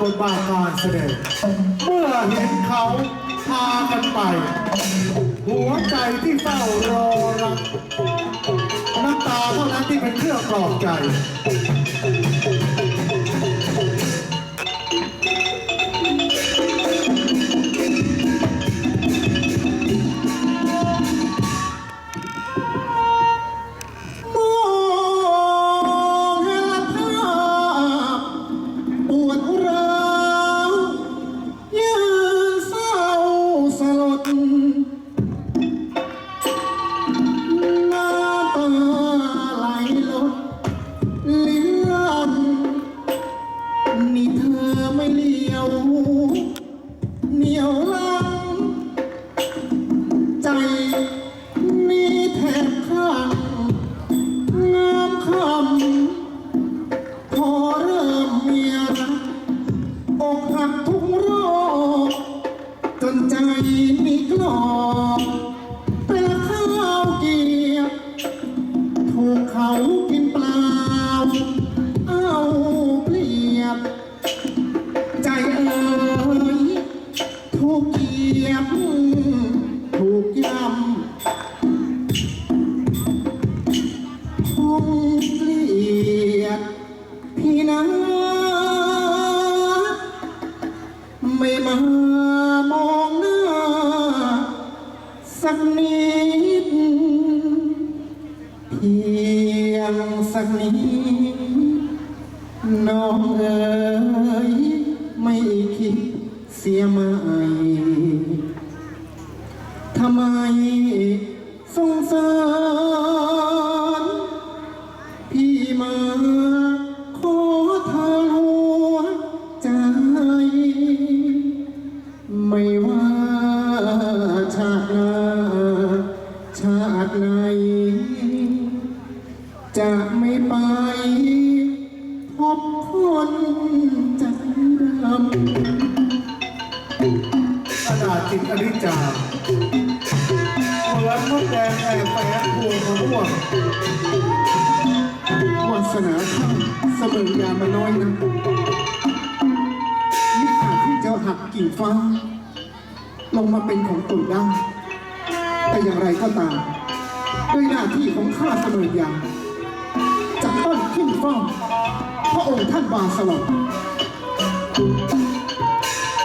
บทบาทการแสดง เมื่อเห็นเขาพากันไป หัวใจที่เฝ้ารอรักน้ำตาเท่านั้นที่เป็นเครื่องปลอบใจ ใจเอ่ยถูกเกียบถูกยำคงเกลียดพี่นะไม่มามองหน้าสักนิดเพียงสักนิด น้องเอ๋ยไม่คิดเสียไหมทำไมสงสารพี่มาขอทางหัวใจ ไม่ว่าชาติหน้าชาติไหนจะไม่ไป ดำอนาถจิตอนิจจาเหมือนมดแดงแอบแฝงพวงมะม่วงวาสนาข้าเสมอยามาน้อยนะนี่อาจที่จะหักกิ่งฟ้า ลงมาเป็นของตนได้แต่อย่างไรก็ตาม ด้วยหน้าที่ของข้าเสมอยาจะต้องขึ้นเฝ้าพระองค์ท่านบาสลอ 嗯